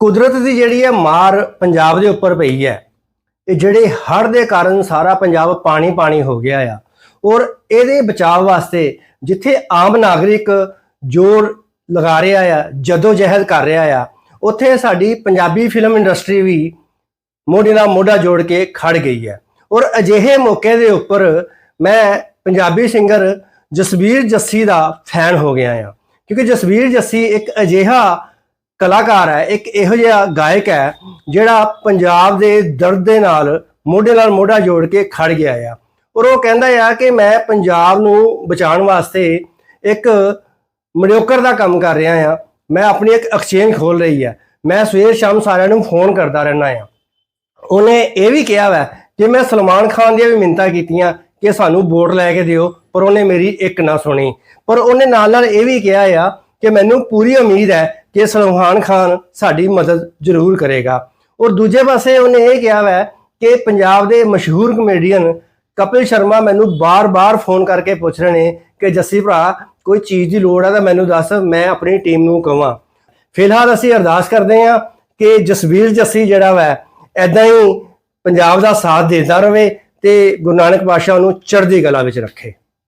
ਕੁਦਰਤ ਦੀ ਜਿਹੜੀ ਹੈ ਮਾਰ ਪੰਜਾਬ ਦੇ ਉੱਪਰ ਪਈ ਹੈ। ਇਹ ਜਿਹੜੇ ਹੜ੍ਹ ਦੇ ਕਾਰਨ ਸਾਰਾ ਪੰਜਾਬ ਪਾਣੀ ਪਾਣੀ ਹੋ ਗਿਆ ਆ। ਔਰ ਇਹਦੇ ਬਚਾਅ ਵਾਸਤੇ ਜਿੱਥੇ ਆਮ ਨਾਗਰਿਕ ਜ਼ੋਰ ਲਗਾ ਰਿਹਾ ਆ ਜਦੋਂ ਜਹਿਦ ਕਰ ਰਿਹਾ ਆ, ਉੱਥੇ ਸਾਡੀ ਪੰਜਾਬੀ ਫਿਲਮ ਇੰਡਸਟਰੀ ਵੀ ਮੋਢੇ ਨਾਲ ਮੋਢਾ ਜੋੜ ਕੇ ਖੜ ਗਈ ਹੈ। ਔਰ ਅਜਿਹੇ ਮੌਕੇ ਦੇ ਉੱਪਰ ਮੈਂ ਪੰਜਾਬੀ ਸਿੰਗਰ ਜਸਵੀਰ ਜੱਸੀ ਦਾ ਫੈਨ ਹੋ ਗਿਆ ਆ। ਕਿਉਂਕਿ ਜਸਵੀਰ ਜੱਸੀ ਇੱਕ ਅਜਿਹਾ ਕਲਾਕਾਰ ਹੈ, ਇੱਕ ਇਹੋ ਜਿਹਾ ਗਾਇਕ ਹੈ, ਜਿਹੜਾ ਪੰਜਾਬ ਦੇ ਦਰਦ ਦੇ ਨਾਲ ਮੋਢੇ ਨਾਲ ਮੋਢਾ ਜੋੜ ਕੇ ਖੜ ਗਿਆ ਆ। ਔਰ ਉਹ ਕਹਿੰਦਾ ਆ ਕਿ ਮੈਂ ਪੰਜਾਬ ਨੂੰ ਬਚਾਉਣ ਵਾਸਤੇ ਇੱਕ ਮਡਿਓਕਰ ਦਾ ਕੰਮ ਕਰ ਰਿਹਾ ਆ। ਮੈਂ ਆਪਣੀ ਇੱਕ ਐਕਸਚੇਂਜ ਖੋਲ ਰਹੀ ਆ। ਮੈਂ ਸਵੇਰ ਸ਼ਾਮ ਸਾਰਿਆਂ ਨੂੰ ਫੋਨ ਕਰਦਾ ਰਹਿਣਾ ਆ। ਉਹਨੇ ਇਹ ਵੀ ਕਿਹਾ ਵਾ ਕਿ ਮੈਂ ਸਲਮਾਨ ਖਾਨ ਦੀਆਂ ਵੀ ਮਿੰਤਾ ਕੀਤੀਆਂ ਕਿ ਸਾਨੂੰ ਵੋਟ ਲੈ ਕੇ ਦਿਓ, ਪਰ ਉਹਨੇ ਮੇਰੀ ਇੱਕ ਨਾ ਸੁਣੀ। ਪਰ ਉਹਨੇ ਨਾਲ ਨਾਲ ਇਹ ਵੀ ਕਿਹਾ ਆ ਕਿ ਮੈਨੂੰ ਪੂਰੀ ਉਮੀਦ ਹੈ ਕਿ ਸਲਮਾਨ ਖਾਨ ਸਾਡੀ ਮਦਦ ਜ਼ਰੂਰ ਕਰੇਗਾ। ਔਰ ਦੂਜੇ ਪਾਸੇ ਉਹਨੇ ਇਹ ਕਿਹਾ ਵਾ ਕਿ ਪੰਜਾਬ ਦੇ ਮਸ਼ਹੂਰ ਕਮੇਡੀਅਨ ਕਪਿਲ ਸ਼ਰਮਾ ਮੈਨੂੰ ਬਾਰ-ਬਾਰ ਫੋਨ ਕਰਕੇ ਪੁੱਛ ਰਹੇ ਨੇ ਕਿ, ਜੱਸੀ ਭਰਾ, ਕੋਈ ਚੀਜ਼ ਦੀ ਲੋੜ ਹੈ ਤਾਂ ਮੈਨੂੰ ਦੱਸ, ਮੈਂ ਆਪਣੀ ਟੀਮ ਨੂੰ ਕਹਾਂ ਫਿਲਹਾਲ ਅਸੀਂ ਅਰਦਾਸ ਕਰਦੇ ਹਾਂ ਕਿ ਜਸਵੀਰ ਜੱਸੀ ਜਿਹੜਾ ਵੈ ਐਦਾਂ ਹੀ ਪੰਜਾਬ ਦਾ ਸਾਥ ਦੇਦਾ ਰਵੇ ਤੇ ਗੁਰੂ ਨਾਨਕ ਪਾਤਸ਼ਾਹ ਨੂੰ ਚੜ੍ਹਦੀ ਕਲਾ ਵਿੱਚ ਰੱਖੇ।